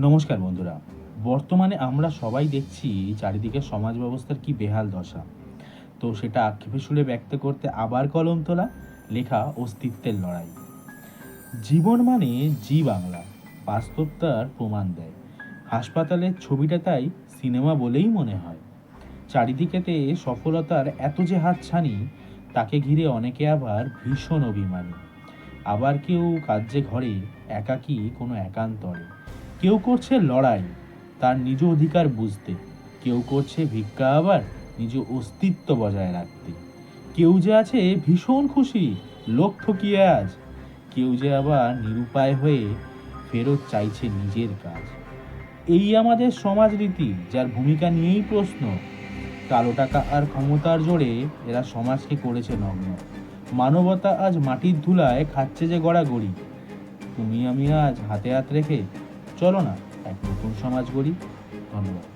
নমস্কার বন্ধুরা। বর্তমানে আমরা সবাই দেখছি চারিদিকে সমাজ ব্যবস্থার কি বেহাল দশা। তো সেটা আক্ষেপে সুরে ব্যক্ত করতে আবার কলম তোলা, লেখা অস্তিত্বের লড়াই। জীবন মানে জি বাংলা বাস্তব তার প্রমাণ দেয়। হাসপাতালের ছবিটা তাই সিনেমা বলেই মনে হয়। চারিদিকেতে সফলতার এত যে হাতছানি, তাকে ঘিরে অনেকে আবার ভীষণ অভিমানী। আবার কেউ কার্যে ঘরে, একাকী কোনো একান্তরে। কেউ করছে লড়াই, তার নিজ অধিকার বুঝতে। কেউ করছে ভিক্ষা আবার নিজ অস্তিত্ব বজায় রাখতে। কেউ যে আছে ভীষণ খুশি, লোক ঠকিয়ে আজ। কেউ যে আবার নিরুপায় হয়ে ফেরত চাইছে নিজের কাজ। এই আমাদের সমাজরীতি যার ভূমিকা নিয়েই প্রশ্ন। কালো টাকা আর ক্ষমতার জোরে এরা সমাজকে করেছে নগ্ন। মানবতা আজ মাটির ধুলায় খাচ্ছে যে গড়াগড়ি। তুমি আমি আজ হাতে হাত রেখে চলো না এক নতুন সমাজ গড়ি ধন্যবাদ।